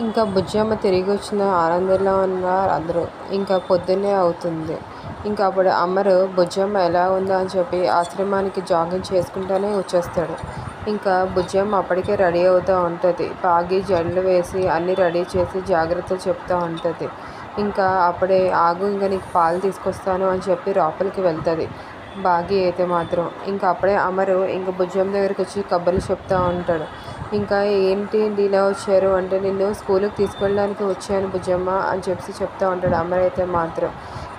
ఇంకా బుజ్జమ్మ తిరిగి వచ్చిన ఆనందంలో ఉన్నారు అందరూ. ఇంకా పొద్దున్నే అవుతుంది. ఇంకా అప్పుడు అమరు బుజ్జమ్మ ఎలా ఉందో? అని చెప్పి ఆశ్రమానికి జాగింగ్ చేసుకుంటూనే వచ్చేస్తాడు. ఇంకా బుజ్జమ్మ అప్పటికే రెడీ అవుతూ ఉంటుంది. పాగి జల్లు వేసి అన్నీ రెడీ చేసి జాగ్రత్తలు చెప్తూ ఉంటుంది. ఇంకా అప్పుడే ఆగు ఇంకా నీకు పాలు తీసుకొస్తాను అని చెప్పి లోపలికి వెళ్తుంది బాగి అయితే మాత్రం. ఇంకా అప్పుడే అమరు ఇంకా బుజ్జమ్మ దగ్గరికి వచ్చి కబుర్లు చెప్తూ ఉంటాడు. ఇంకా ఏంటి ఇలా వచ్చారు అంటే నిన్ను స్కూల్కి తీసుకెళ్ళడానికి వచ్చాను భుజమ్మ అని చెప్పి చెప్తూ ఉంటాడు అమర్ అయితే మాత్రం.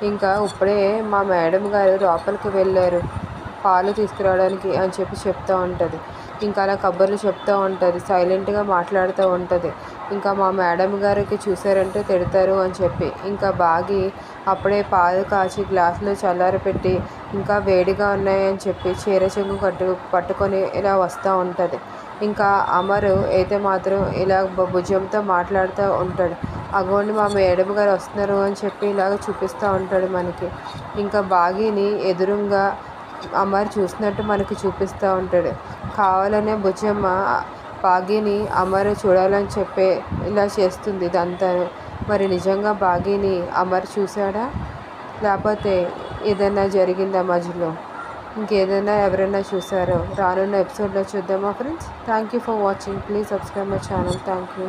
ఇంకా ఇప్పుడే మా మేడం గారు లోపలికి వెళ్ళారు పాలు తీసుకురావడానికి అని చెప్పి చెప్తూ ఉంటుంది. ఇంకా అలా కబుర్లు చెప్తూ ఉంటుంది సైలెంట్గా మాట్లాడుతూ ఉంటుంది. ఇంకా మా మేడం గారికి చూసారంటే తిడతారు అని చెప్పి. ఇంకా బాగి అప్పుడే పాలు కాచి గ్లాసులో చల్లారపెట్టి ఇంకా వేడిగా ఉన్నాయని చెప్పి చీర చెంగు కట్టు పట్టుకొని ఇలా వస్తూ ఉంటుంది. ఇంకా అమరు అయితే మాత్రం ఇలా భుజంతో మాట్లాడుతూ ఉంటాడు. అగోండి మా మేడం గారు వస్తున్నారు అని చెప్పి ఇలాగ చూపిస్తూ ఉంటాడు మనకి. ఇంకా బాగీని ఎదురుగా అమర్ చూసినట్టు మనకి చూపిస్తూ ఉంటాడు. కావాలనే భుజమ్మ బాగీని అమర్ చూడాలని చెప్పే ఇలా చేస్తుంది ఇదంతా. మరి నిజంగా బాగీని అమర్ చూశాడా? లేకపోతే ఏదైనా జరిగిందా మధ్యలో? ఇంకేదైనా ఎవరైనా చూసారో రానున్న ఎపిసోడ్లో చూద్దామా friends thank you for watching please subscribe my channel thank you